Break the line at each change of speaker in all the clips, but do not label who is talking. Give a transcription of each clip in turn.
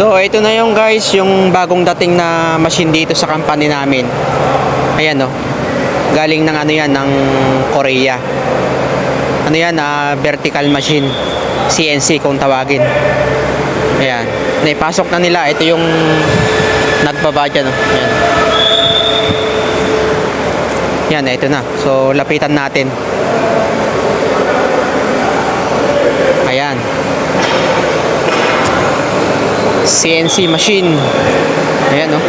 So, ito na yung guys, yung bagong dating na machine dito sa company namin. Ayan oh. Galing ng ano yan, ng Korea. Ano yan, ah, vertical machine. CNC kung tawagin. Ayan. Naipasok na nila. Ito yung nagbaba dyan. Oh. Ayan. Yan, ito na. So, lapitan natin. Ayan. CNC machine. Ayan, oh.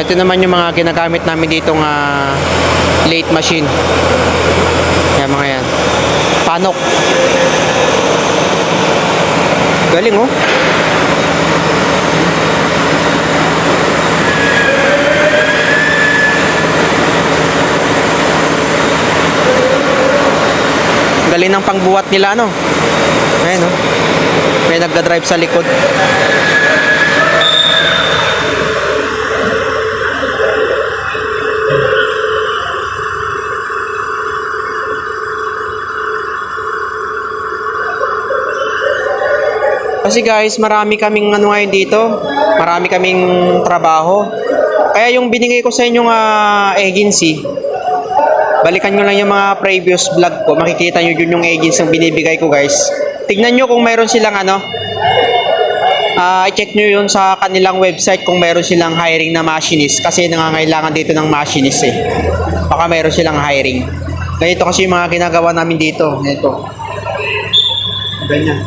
Ito naman yung mga ginagamit namin dito nga late machine. Ayan, mga yan. Panok. Galing, oh. Galing ng pangbuhat nila, ano? Ayan, oh. May nagda-drive sa likod. Kasi guys, marami kaming ano ngayon dito. Marami kaming trabaho. Kaya yung binigay ko sa inyong ah, agency, balikan nyo lang yung mga previous vlog ko. Makikita nyo yun yung agency yung binibigay ko guys. Tignan nyo kung meron silang ano. ah i-check nyo yun sa kanilang website kung meron silang hiring na machinist. Kasi nangangailangan dito ng machinist eh. Baka meron silang hiring. Ganito kasi yung mga ginagawa namin dito. Ganito. Ganyan.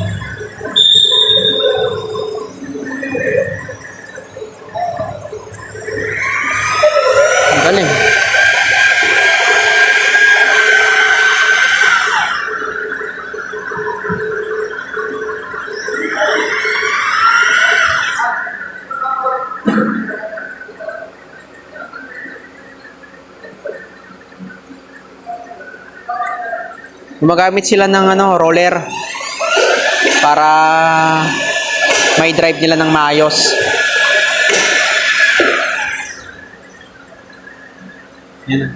Gumagamit sila ng ano, roller para may drive nila ng maayos. Yan.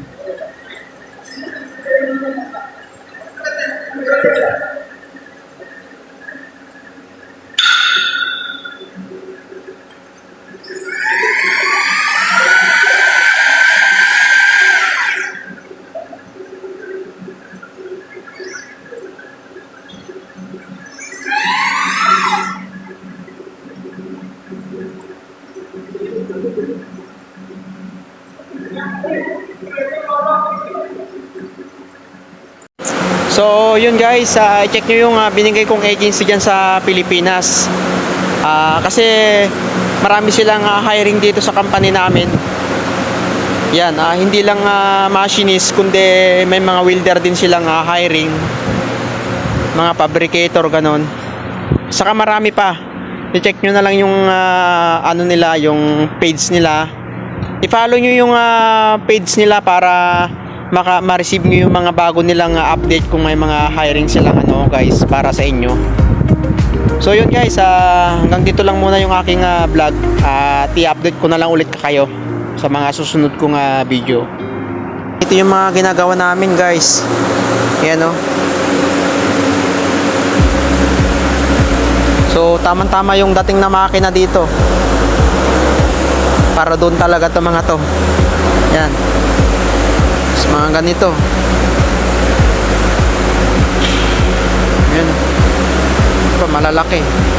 So, yun guys, ah, check nyo yung ah, binigay kong agency dyan sa Pilipinas. Ah, kasi marami silang ah, hiring dito sa company namin. Yan, ah, hindi lang ah, machinist, kundi may mga welder din silang ah, hiring. Mga fabricator, ganon. Saka marami pa. I-check nyo na lang yung ah, ano nila, yung page nila. I-follow nyo yung ah, page nila para maka ma-receive nyo yung mga bago nilang ah, update kung may mga hiring silang ano guys para sa inyo. So yun guys, ah, hanggang dito lang muna yung aking ah, vlog at i-update ko na lang ulit kayo sa mga susunod kong ah, video. Ito yung mga ginagawa namin guys. Yan oh. So tamang-tama yung dating na makina dito. Para doon talaga to mga to. Yan. Tapos mga ganito. Yan. Ito, malalaki.